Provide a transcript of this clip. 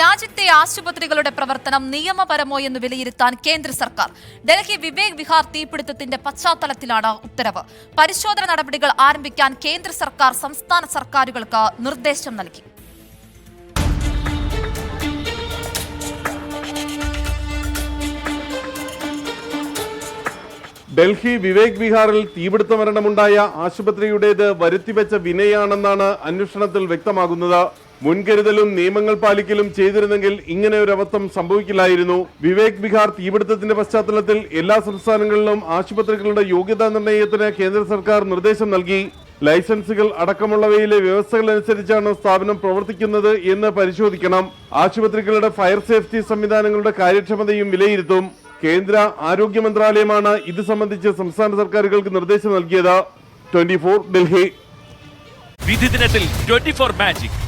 രാജ്യത്തെ ആശുപത്രികളുടെ പ്രവർത്തനം നിയമപരമോ എന്ന് വിലയിരുത്താൻ കേന്ദ്ര സർക്കാർ. ഡൽഹി വിവേക് വിഹാർ തീപിടുത്തത്തിന്റെ പശ്ചാത്തലത്തിലാണ് ഉത്തരവ്. പരിശോധന നടപടികൾ ആരംഭിക്കാൻ കേന്ദ്ര സർക്കാർ സംസ്ഥാന സർക്കാരുകൾക്ക് നിർദ്ദേശം നൽകി. ഡൽഹി വിവേക് വിഹാറിൽ തീപിടുത്ത മരണമുണ്ടായ ആശുപത്രിയുടേത് വരുത്തിവെച്ച വിനയാണെന്നാണ് അന്വേഷണത്തിൽ വ്യക്തമാകുന്നത്. മുൻകരുതലും നിയമങ്ങൾ പാലിക്കലും ചെയ്തിരുന്നെങ്കിൽ ഇങ്ങനെ ഒരു അബദ്ധം സംഭവിക്കില്ലായിരുന്നു. വിവേക് ബിഹാർ തീപിടുത്തത്തിന്റെ പശ്ചാത്തലത്തിൽ എല്ലാ സംസ്ഥാനങ്ങളിലും ആശുപത്രികളുടെ യോഗ്യതാ നിർണയത്തിന് കേന്ദ്ര സർക്കാർ നിർദ്ദേശം നൽകി. ലൈസൻസുകൾ അടക്കമുള്ളവയിലെ വ്യവസ്ഥകൾ അനുസരിച്ചാണ് സ്ഥാപനം പ്രവർത്തിക്കുന്നത് എന്ന് പരിശോധിക്കണം. ആശുപത്രികളുടെ ഫയർ സേഫ്റ്റി സംവിധാനങ്ങളുടെ കാര്യക്ഷമതയും വിലയിരുത്തും. കേന്ദ്ര ആരോഗ്യ മന്ത്രാലയമാണ് ഇത് സംബന്ധിച്ച് സംസ്ഥാന സർക്കാരുകൾക്ക് നിർദ്ദേശം നൽകിയത്. ട്വന്റി ഡൽഹി. വിധി ദിനത്തിൽ ട്വന്റി ഫോർ മാജിക്.